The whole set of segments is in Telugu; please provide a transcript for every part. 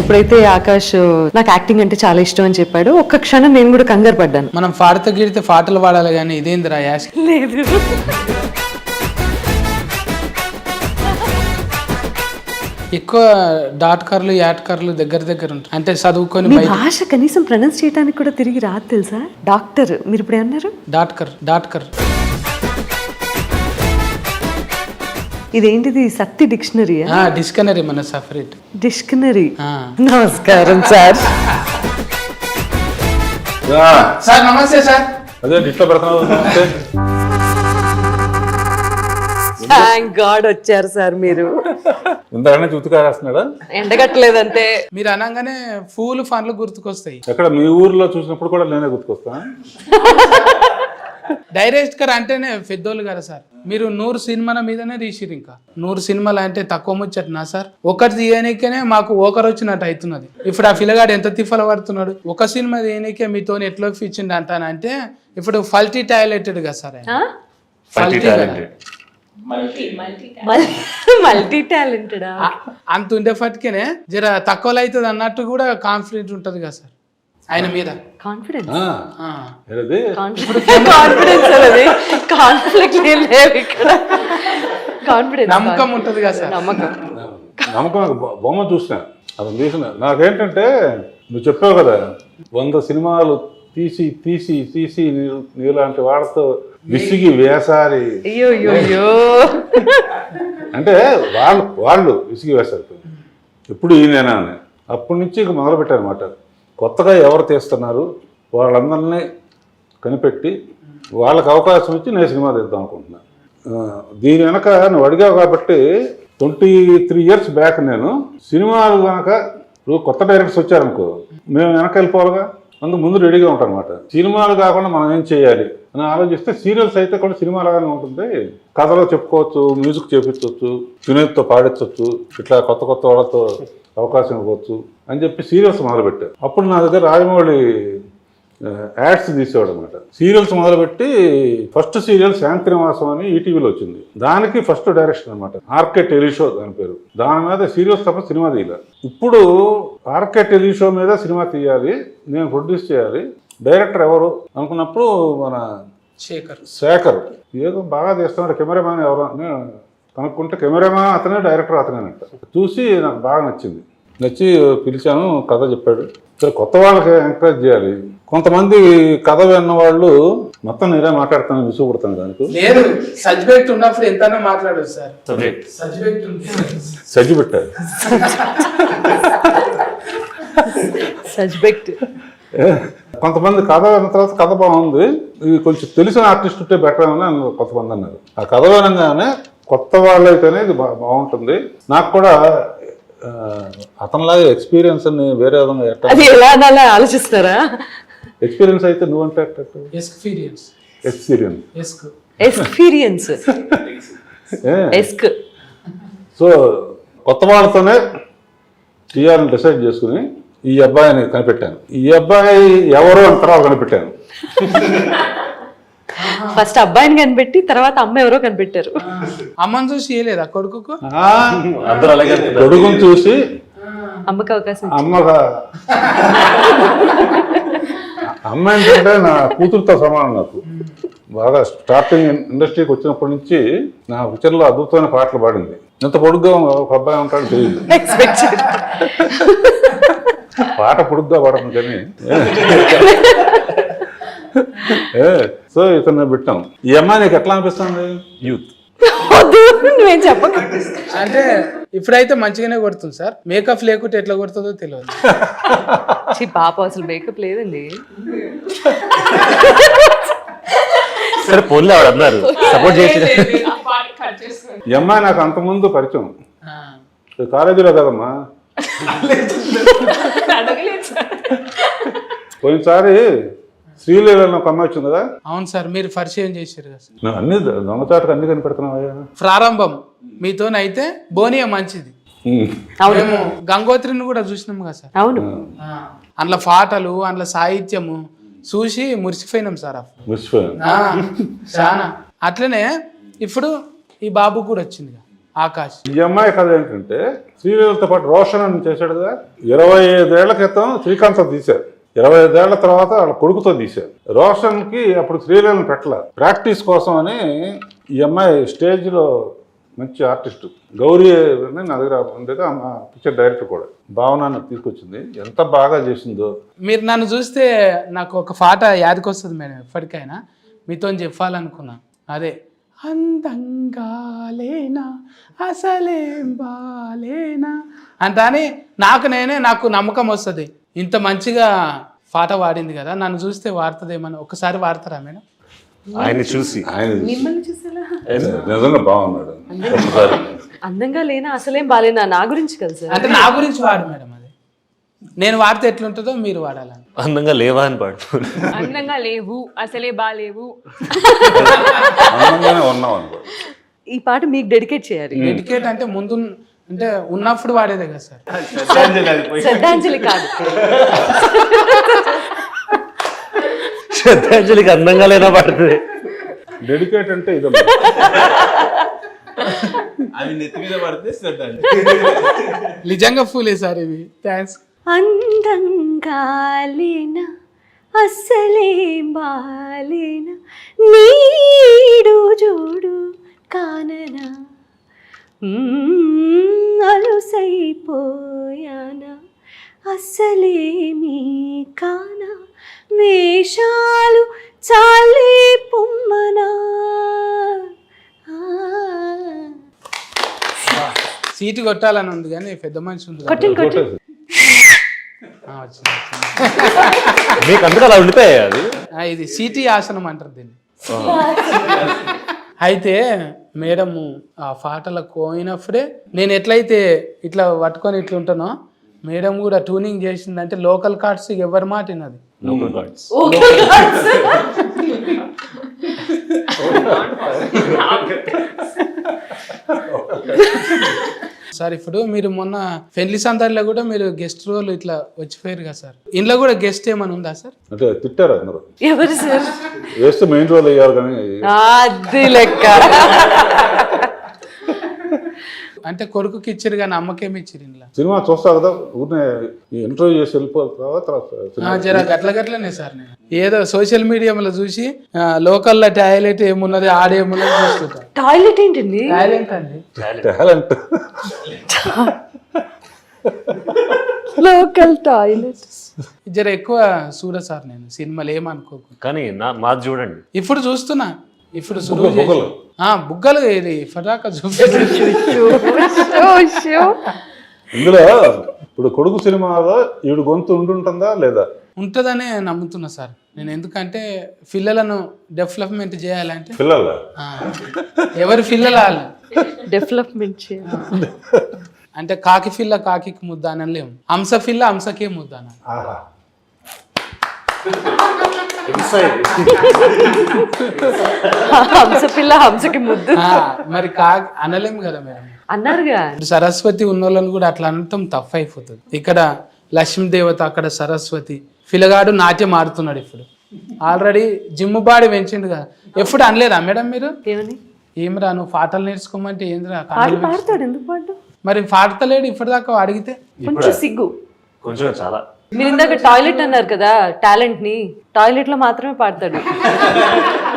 ఎప్పుడైతే ఆకాష్ నాకు యాక్టింగ్ అంటే చాలా ఇష్టం అని చెప్పాడు. ఒక్క క్షణం నేను కూడా కంగారు పడ్డాను. మనం పాడితే గిడితే పాటలు పాడాలి కానీ ఇదేందిరా యాష్? లేదు. ఎక్కువ డాట్ కార్లు యాట్ కార్లు దగ్గర దగ్గర ఉంటాయి. అంటే చదువుకొని మీ బయట భాష కనీసం ప్రొనౌన్స్ చేయడానికి కూడా తిరిగి రాదు తెలుసా? డాక్టర్ మీరు ఇప్పుడు ఏమన్నారు? డాట్ కర్ డాట్ కర్. ఇదేంటిది? సత్తి డిక్షనరీయా డిస్కనరీ మన సపరేట్. డిక్షనరీ. నమస్కారం సార్. సార్ నమస్తే సార్. అదే థ్యాంక్ గాడ్ వచ్చారు సార్ మీరు. ఇంతకన్నా చుట్టుకా రాస్తున్నాడా? ఎండగట్టలేదంటే. మీరు అనగానే పూలు ఫన్లు గుర్తుకొస్తాయి. ఎక్కడ మీ ఊర్లో చూసినప్పుడు కూడా నేనే గుర్తుకొస్తా. డైరెక్ట్ గారు అంటేనే పెద్దోళ్ళు కదా సార్. మీరు నూరు సినిమాల మీదనే తీసిరు ఇంకా. నూరు సినిమాలు అంటే తక్కువ ముచ్చటనా సార్? ఒకటి తీయనికనే మాకు ఒకరు వచ్చినట్టు అవుతున్నది ఇప్పుడు ఆ పిల్లగాడు ఎంత తిఫల పడుతున్నాడు? ఒక సినిమా తీయనికే మీతో ఎట్లా ఇచ్చిండు అంటానంటే ఇప్పుడు ఫల్టీ టాయిలెటెడ్ కదా సార్ ఆయన. ఫల్టీ మల్టీ టాలెంటెడా. ఆ- అంత ఉండేపటికేనే జర తక్కువలో అవుతుంది అన్నట్టు కూడా కాన్ఫిడెంట్ ఉంటుంది కదా సార్. ఆయన మీద. కాన్ఫిడెన్స్ ఆ, ఆ. ఏదది కాన్ఫిడెన్స్ అనేది కాన్ఫ్లిక్ట్ లేవు ఇక్కడ. కాన్ఫిడెన్స్ నమ్మకం ఉంటుంది కదా సార్. నమ్మకం. నమ్మకం బొమ్మ చూసిన. అతను తీసిన. నాకేంటంటే నువ్వు చెప్పావు కదా వంద సినిమాలు తీసి తీసి తీసి నీలాంటి వాళ్ళతో విసిగి వేసారి. అయ్యో అయ్యో అయ్యో. అంటే వాళ్ళు వాళ్ళు విసిగి వేశారు ఎప్పుడు ఈయనేనా అని. అప్పటి నుంచి ఇక మొదలు పెట్టారనమాట కొత్తగా ఎవరు తీస్తున్నారు వాళ్ళందరినీ కనిపెట్టి వాళ్ళకి అవకాశం ఇచ్చి నేను సినిమా తీద్దాం అనుకుంటున్నాను దీని వెనక నువ్వు అడిగావు కాబట్టి ట్వంటీ త్రీ ఇయర్స్ బ్యాక్ నేను సినిమాలు కనుక ఇప్పుడు కొత్త డైరెక్టర్స్ వచ్చారనుకో మేము వెనక వెళ్ళిపోవాలిగా? అందుకు ముందు రెడీగా ఉంటాం అనమాట సినిమాలు కాకుండా మనం ఏం చేయాలి అని ఆలోచిస్తే సీరియల్స్ అయితే కూడా సినిమా లాగానే ఉంటుంది. కథలో చెప్పుకోవచ్చు మ్యూజిక్ చేపించవచ్చు వినోద్తో పాడించవచ్చు ఇట్లా కొత్త కొత్త వాళ్ళతో అవకాశం ఇవ్వచ్చు అని చెప్పి సీరియల్స్ మొదలుపెట్టారు. అప్పుడు నా దగ్గర రాజమౌళి యాడ్స్ తీసేవాడు అనమాట సీరియల్స్ మొదలుపెట్టి ఫస్ట్ సీరియల్ శాంతినివాసం అని ఈటీవీలో వచ్చింది. దానికి ఫస్ట్ డైరెక్షన్ అనమాట ఆర్కే టెలిషో దాని పేరు. దాని మీద సీరియల్స్ తప్ప సినిమా తీయాలి. ఇప్పుడు ఆర్కే టెలిషో మీద సినిమా తీయాలి నేను ప్రొడ్యూస్ చేయాలి డైరెక్టర్ ఎవరు అనుకున్నప్పుడు మన శేఖర్. శేఖర్. ఏదో బాగా తీస్తున్నాడు కెమెరామ్యాన్ ఎవరు కనుక్కుంటే కెమెరామ్యాన్ అతనే డైరెక్టర్ అతనేనంట. చూసి నాకు బాగా నచ్చింది. నచ్చి పిలిచాను కథ చెప్పాడు. సరే కొత్త వాళ్ళకి ఎంకరేజ్ చేయాలి. కొంతమంది కథ విన్న వాళ్ళు మొత్తం నేనే మాట్లాడుతాను విసుగుపడతాను దానికి. లేదు సబ్జెక్ట్ ఉన్నప్పుడు ఎంతైనా మాట్లాడదు సార్. సబ్జెక్ట్. సజ్జి పెట్టారు. సబ్జెక్ట్ కొంతమంది కథ విన్న తర్వాత కథ బాగుంది. ఇది కొంచెం తెలిసిన ఆర్టిస్ట్ ఉంటే బెటర్ అని కొంతమంది అన్నారు. ఆ కథ వినగానే కొత్త వాళ్ళైతేనే ఇది బా బాగుంటుంది. నాకు కూడా అతనిలాగా ఎక్స్పీరియన్స్ అని వేరే విధంగా అది ఎలా ఆలోచిస్తారా? ఎక్స్పీరియన్స్ అయితే నువ్వంటే ఎక్స్పీరియన్స్ ఎక్స్పీరియన్స్ ఎస్క్ ఎక్స్పీరియన్స్ ఎస్క్ సో కొత్త వాళ్ళతోనే తీయాలని డిసైడ్ చేసుకుని ఈ అబ్బాయిని కనిపెట్టాను. ఈ అబ్బాయి ఎవరు తర్వాత కనిపెట్టాను. ఫస్ట్ అబ్బాయిని కనిపెట్టి తర్వాత అమ్మ ఎవరో కనిపెట్టారు. అమ్మని చూసి చేయలేదా కొడుకుకు? ఆ, గొడుగును చూసి అమ్మకి అవకాశం అమ్మ ఏంటంటే నా కూతురుతో సమానం నాకు. బాగా స్టార్టింగ్ ఇండస్ట్రీకి వచ్చినప్పటి నుంచి నా పిక్చర్లో అద్భుతమైన పాటలు పాడింది. ఎంత పొడుగ్గా ఒక అబ్బాయి ఉంటాడో తెలియదు. ఎక్స్పెక్ట్ చేయలేదు. పాట పొడుగ్గా పాడను కానీ సో ఇతను పెట్టాం. ఈ అమ్మాయి నీకు ఎట్లా అనిపిస్తుంది? యూత్ నువ్వేం చెప్పక. అంటే ఇప్పుడైతే మంచిగానే కొడుతుంది సార్. మేకప్ లేకుంటే ఎట్లా కొడుతుందో తెలియదు. ఛీ, పాప అసలు మేకప్ లేదండి. సరే పోన్లే ఆవిడ అన్నారు. సపోర్ట్ చేయొచ్చు ఈ అమ్మాయి నాకు అంతకుముందు పరిచయం. ఆ. కాలేజీలో కదమ్మా? పోయినసారి శ్రీలీల ఒక అమ్మాయి వచ్చింది కదా? అవును సార్ మీరు పరిచయం చేశారు కదా సార్. నువ్వు అన్ని దొంగచాటుకు అన్ని కనిపెడుతున్నావయ్యా ప్రారంభం. మీతోనైతే బోనియా మంచిది. ఉమ్. మేము గంగోత్రిని కూడా చూసినాం కదా సార్. అవును. ఆ. అందులో పాటలు అందులో సాహిత్యము చూసి మురిసిపోయినాం సార్ అప్పుడు. మర్చిపోయాను ఆ, చాలా అట్లనే ఇప్పుడు ఈ బాబు కూడా వచ్చింది ఆకాష్. ఈ అమ్మాయి కథ ఏంటంటే శ్రీలీలతో పాటు రోషన్ అని చేశాడుగా ఇరవై ఐదేళ్ళ క్రితం శ్రీకాంత్తో తీశారు. ఇరవై ఐదేళ్ళ తర్వాత వాళ్ళ కొడుకుతో తీశారు. రోషన్కి అప్పుడు శ్రీలీలను పెట్టలేదు ప్రాక్టీస్ కోసం అని ఈ అమ్మాయి స్టేజ్లో మంచి ఆర్టిస్టు. గౌరీ నా దగ్గర ఉండేది. ఆ పిక్చర్ డైరెక్టర్ కూడా. భావనాన్ని తీసుకొచ్చింది. ఎంత బాగా చేసిందో. మీరు నన్ను చూస్తే నాకు ఒక పాట యాదకొస్తుంది మేడం ఎప్పటికైనా. మీతో చెప్పాలనుకున్నా. అదే అందంగా లేనా అసలేం బాలేనా అంటాని నాకు నేనే నాకు నమ్మకం వస్తుంది. ఇంత మంచిగా పాట పాడింది కదా నన్ను చూస్తే వాడుతుందేమని ఒకసారి వాడతారా మేడం? ఆయన్ని చూసి. ఆయన మిమ్మల్ని చూసేలా? నిజంగా బాగున్నాడు. ఒకసారి. అందంగా లేనా? అసలేం బాలేనా నా గురించి కదా సార్. అంటే నా గురించి వాడు మేడం అది. నేను వాడితే ఎట్లుంటుందో మీరు వాడాలని. అందంగా లేవా అని పాడు. అందంగా లేవు అసలే బాలేవు అందంగానే ఉన్నాం అనుకో. ఈ పాట మీకు డెడికేట్ చేయాలి. డెడికేట్ అంటే ముందు అంటే ఉన్నప్పుడు వాడేదే కదా సార్. శ్రద్ధాంజలి కాదు. శ్రద్ధాంజలికి అందంగా లేనా పడుతుంది? డెడికేట్ అంటే ఇది అవి నెత్తి మీద పడితే శ్రద్ధ నిజంగా ఫూలే సార్ ఇవి. థ్యాంక్స్ అందంగా లేనా అస్సలేం బాలేనా నీడు జోడు కాననా? అస్సలేమీ కానా వేషాలు చాలే పొమ్మనా ఆ. సీటు కొట్టాలని ఉంది కానీ పెద్ద మనిషి ఉంది. కొట్టండి కొట్టండి ఆ, వచ్చింది, వచ్చింది. మీకు అందుకు అలా ఉండిపోయాయి అది ఆ, ఇది సిటీ ఆసనం అంటారు దీన్ని అయితే మేడము ఆ పాటలు పోయినప్పుడే నేను ఎట్లయితే ఇట్లా పట్టుకొని ఇట్లా ఉంటానో మేడం కూడా ట్యూనింగ్ చేసిందంటే లోకల్ కార్డ్స్ ఎవరి మాట విన్నది లోకల్ గాడ్స్ సార్ ఇప్పుడు మీరు మొన్న పెళ్ళి సందర్లో కూడా మీరు గెస్ట్ రోల్ ఇట్లా వచ్చిపోయారు కదా సార్. ఇంట్లో కూడా గెస్ట్ ఏమైనా ఉందా సార్? అంటే తిట్టారు అందరూ? ఎవరు సార్? వేస్తే మెయిన్ రోల్ అయ్యారు కానీ అది లెక్క. అంటే కొడుకుకి ఇచ్చారు కానీ అమ్మకేమి ఇచ్చారు ఇంట్లో సినిమా చూస్తా కదా ఊరినే ఇంటర్వ్యూ చేసి వెళ్ళిపోతావా తర్వాత సినిమా. ఆ, జర గట్ల గట్లనే సార్ నేను. ఏదో సోషల్ మీడియాలో చూసి ఆ, లోకల్లో టాయిలెట్ ఏమున్నది ఆడేమున్నది చూస్తుంటా. టాయిలెట్ ఏంటండి టాయిలెట్ అండి. టాలెంట్. Local toilet. జర ఎక్కువ చూడ సార్ నేను సినిమాలు ఏమనుకోకు. కానీ నా మాది చూడండి. ఇప్పుడు చూస్తున్నా. ఇప్పుడు సులువు బుగ్గలు. ఆ, బుగ్గలు ఇది ఫటాకా ఇందులో ఇప్పుడు కొడుకు సినిమాలో ఈవిడ గొంతు ఉండుంటుందా లేదా? ఉంటుందనే నమ్ముతున్నా సార్. నేను ఎందుకంటే పిల్లలను డెవలప్మెంట్ చేయాలంటే పిల్లల? ఆ, ఎవరి పిల్లలు డెవలప్మెంట్ అంటే కాకి పిల్ల కాకి ముద్ద అనలేము హంస పిల్ల హంసకే ముద్ద అనాలి ఆహా. హంస పిల్ల హంసకి ముద్దు. మరి కాకి అనలేము కదా మేడం. అన్నారుగా. సరస్వతి ఉన్నోళ్ళని కూడా అట్లా అనటం తప్పు అయిపోతుంది. ఇక్కడ లక్ష్మీ దేవత అక్కడ సరస్వతి పిల్లగాడు నాట్యం ఆడుతున్నాడు ఇప్పుడు. ఆల్రెడీ జిమ్ బాడీ పెంచిండు కదా. ఎప్పుడు అనలేదా మేడం మీరు? ఏమిరా నువ్వు పాటలు నేర్చుకోమంటే ఏందిరా పెంచు- పాడతాడు ఎందుకు పాడు మరి పాడతలేడు ఇప్పటిదాకా అడిగితే కొంచెం సిగ్గు. కొంచెం చాలా. మీరు ఇందాక టాయిలెట్ అన్నారు కదా టాలెంట్ని. టాయిలెట్లో మాత్రమే పాడతాడు.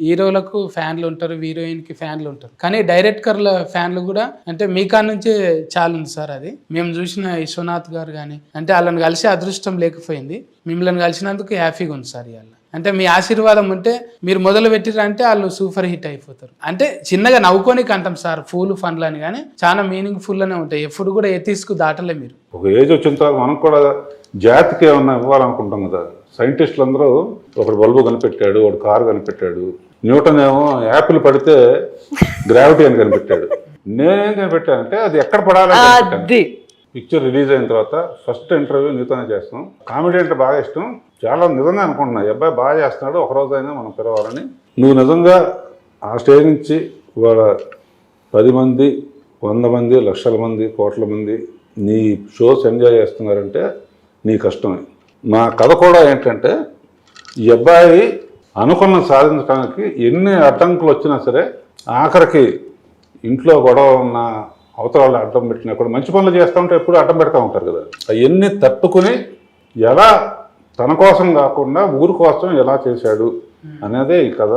హీరోలకు ఫ్యాన్లు ఉంటారు హీరోయిన్కి ఫ్యాన్లు ఉంటారు. కానీ డైరెక్టర్ల ఫ్యాన్లు కూడా అంటే మీ కాడ నుంచే చాలు ఉంది సార్ అది. మేము చూసిన విశ్వనాథ్ గారు కానీ అంటే వాళ్ళని కలిసి అదృష్టం లేకపోయింది. మిమ్మల్ని కలిసినందుకు హ్యాపీగా ఉంది సార్ ఇవాళ. అంటే మీ ఆశీర్వాదం ఉంటే మీరు మొదలు పెట్టిరంటే వాళ్ళు సూపర్ హిట్ అయిపోతారు. అంటే చిన్నగా నవ్వుకొని అంటాం సార్ ఫూల్ ఫండ్లు అని కానీ చాలా మీనింగ్ ఫుల్ అనే ఉంటాయి. ఎప్పుడు కూడా ఏ తీసుకు దాటలే మీరు. ఒక ఏజ్ వచ్చిన తర్వాత మనం కూడా జాతికి ఏమన్నా ఇవ్వాలనుకుంటాం కదా. సైంటిస్టులు అందరూ ఒకడు బల్బు కనిపెట్టాడు ఒకడు కారు కనిపెట్టాడు న్యూటన్ ఏమో యాపిల్ పడితే గ్రావిటీ అని కనిపెట్టాడు. నేనేం కనిపెట్టానంటే అది ఎక్కడ. అది. పిక్చర్ రిలీజ్ అయిన తర్వాత ఫస్ట్ ఇంటర్వ్యూ నీతోనే చేస్తాం. కామెడీ అంటే బాగా ఇష్టం. చాలా నిజంగా అనుకుంటున్నా. అబ్బాయి బాగా చేస్తున్నాడు. ఒక రోజైనా మనం పిలవాలని. నువ్వు నిజంగా ఆ స్టేజ్ నుంచి ఇవాళ పది మంది వంద మంది లక్షల మంది కోట్ల మంది నీ షోస్ ఎంజాయ్ చేస్తున్నారంటే నీ కష్టమే. మా కథ కూడా ఏంటంటే ఈ అబ్బాయి అనుకున్న సాధించడానికి ఎన్ని అడ్డంకులు వచ్చినా సరే ఆఖరికి ఇంట్లో గొడవ ఉన్న అవతల అడ్డం పెట్టినా కూడా మంచి పనులు చేస్తూ ఉంటే ఎప్పుడు అడ్డం పెడతా ఉంటారు కదా. అవన్నీ తట్టుకుని ఎలా తన కోసం కాకుండా ఊరు కోసం ఎలా చేశాడు అనేదే ఈ కథ.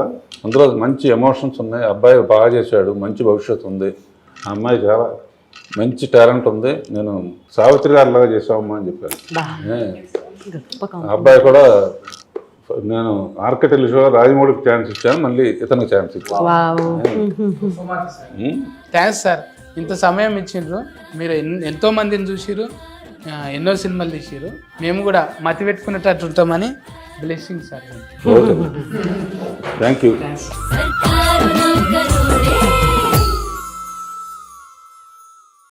అందులో మంచి ఎమోషన్స్ ఉన్నాయి. అబ్బాయి బాగా చేశాడు. మంచి భవిష్యత్తు ఉంది. ఆ అమ్మాయి చాలా మంచి టాలెంట్ ఉంది. నేను సావిత్రి గారి లాగా చేసామమ్మా అని చెప్పాను. అబ్బాయి కూడా నేను ఆర్కటెల్ షో రాజమౌళికి ఛాన్స్ ఇచ్చాను మళ్ళీ ఇతను ఛాన్స్ ఇచ్చాను. Thanks sir. ఇంత సమయం ఇచ్చిండ్రు. మీరు ఎంతో మందిని చూసిరు ఎన్నో సినిమాలు తీసిరు మేము కూడా మతి పెట్టుకునేటట్టు ఉంటామని బ్లెస్సింగ్ సార్. Thank you